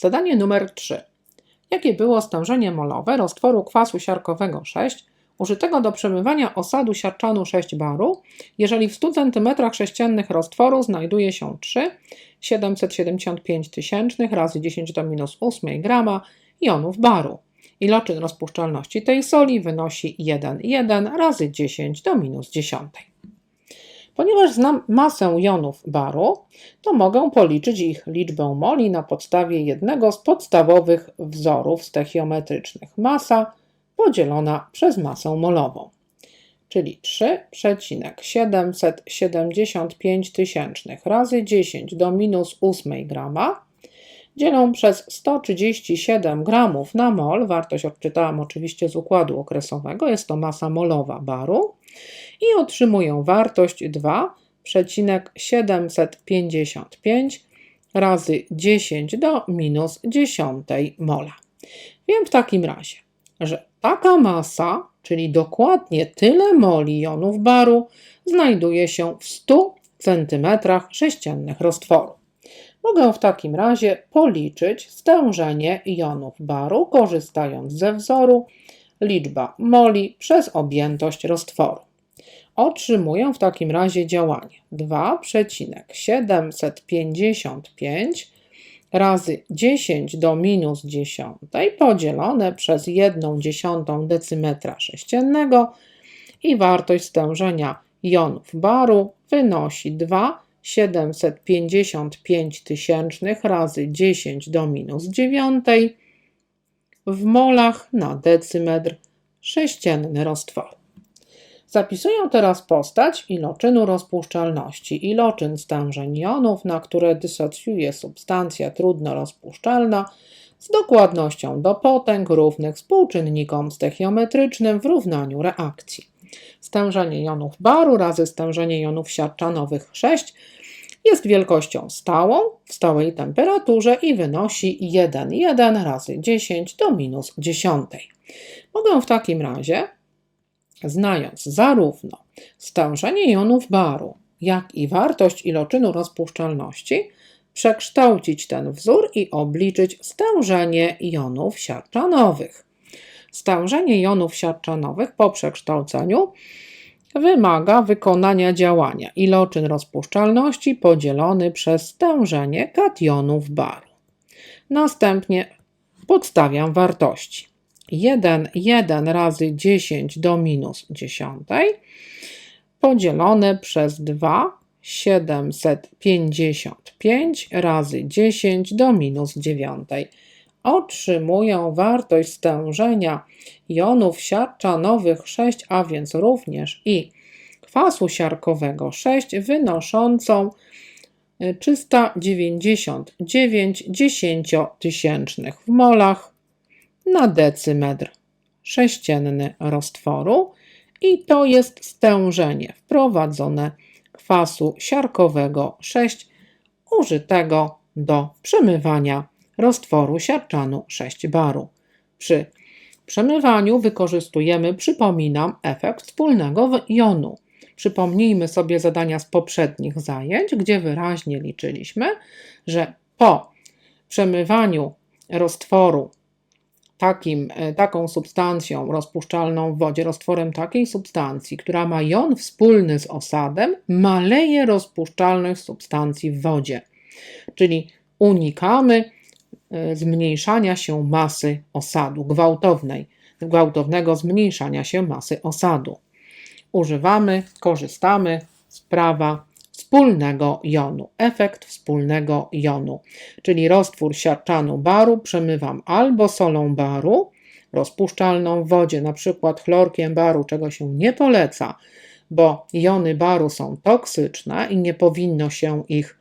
Zadanie numer 3. Jakie było stężenie molowe roztworu kwasu siarkowego 6 użytego do przemywania osadu siarczanu 6 baru, jeżeli w 100 cm3 roztworu znajduje się 3 775 tysięcznych razy 10 do minus 8 grama jonów baru. Iloczyn rozpuszczalności tej soli wynosi 1,1 razy 10 do minus 10. Ponieważ znam masę jonów baru, to mogę policzyć ich liczbę moli na podstawie jednego z podstawowych wzorów stechiometrycznych. Masa podzielona przez masę molową, czyli 3,775 tysięcznych razy 10 do minus 8 grama dzielą przez 137 gramów na mol, wartość odczytałam oczywiście z układu okresowego, jest to masa molowa baru i otrzymuję wartość 2,755 razy 10 do minus 10 mola. Wiem w takim razie, że taka masa, czyli dokładnie tyle moli jonów baru, znajduje się w 100 cm sześciennych roztworu. Mogę w takim razie policzyć stężenie jonów baru, korzystając ze wzoru liczba moli przez objętość roztworu. Otrzymuję w takim razie działanie 2,755 razy 10 do minus 10 podzielone przez 1 dziesiątą decymetra sześciennego i wartość stężenia jonów baru wynosi 2,755 tysięcznych razy 10 do minus 9 w molach na decymetr sześcienny roztworu. Zapisuję teraz postać iloczynu rozpuszczalności. Iloczyn stężeń jonów, na które dysocjuje substancja trudno rozpuszczalna z dokładnością do potęg równych współczynnikom stechiometrycznym w równaniu reakcji. Stężenie jonów baru razy stężenie jonów siarczanowych 6 jest wielkością stałą w stałej temperaturze i wynosi 1,1 razy 10 do minus 10. Mogę w takim razie znając zarówno stężenie jonów baru, jak i wartość iloczynu rozpuszczalności, przekształcić ten wzór i obliczyć stężenie jonów siarczanowych. Stężenie jonów siarczanowych po przekształceniu wymaga wykonania działania iloczyn rozpuszczalności podzielony przez stężenie kationów baru. Następnie podstawiam wartości. 1, 1 razy 10 do minus 10 podzielone przez 2, 755 razy 10 do minus 9. Otrzymuję wartość stężenia jonów siarczanowych 6, a więc również i kwasu siarkowego 6 wynoszącą 399 dziesięciotysięcznych w molach na decymetr sześcienny roztworu i to jest stężenie wprowadzone kwasu siarkowego 6 użytego do przemywania roztworu siarczanu 6 baru. Przy przemywaniu wykorzystujemy, przypominam, efekt wspólnego jonu. Przypomnijmy sobie zadania z poprzednich zajęć, gdzie wyraźnie liczyliśmy, że po przemywaniu roztworu takim, e, taką substancją rozpuszczalną w wodzie, roztworem takiej substancji, która ma jon wspólny z osadem, maleje rozpuszczalność substancji w wodzie. Czyli unikamy e, zmniejszania się masy osadu, gwałtownej, gwałtownego zmniejszania się masy osadu. Używamy, korzystamy z prawa wspólnego jonu, efekt wspólnego jonu, czyli roztwór siarczanu baru przemywam albo solą baru, rozpuszczalną w wodzie, na przykład chlorkiem baru, czego się nie poleca, bo jony baru są toksyczne i nie powinno się ich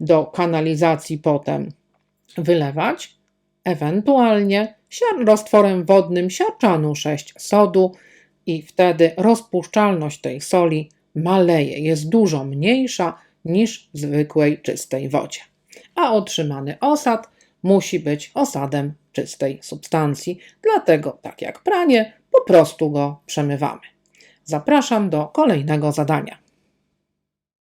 do kanalizacji potem wylewać, ewentualnie roztworem wodnym siarczanu 6 sodu i wtedy rozpuszczalność tej soli maleje, jest dużo mniejsza niż w zwykłej czystej wodzie. A otrzymany osad musi być osadem czystej substancji, dlatego, tak jak pranie, po prostu go przemywamy. Zapraszam do kolejnego zadania.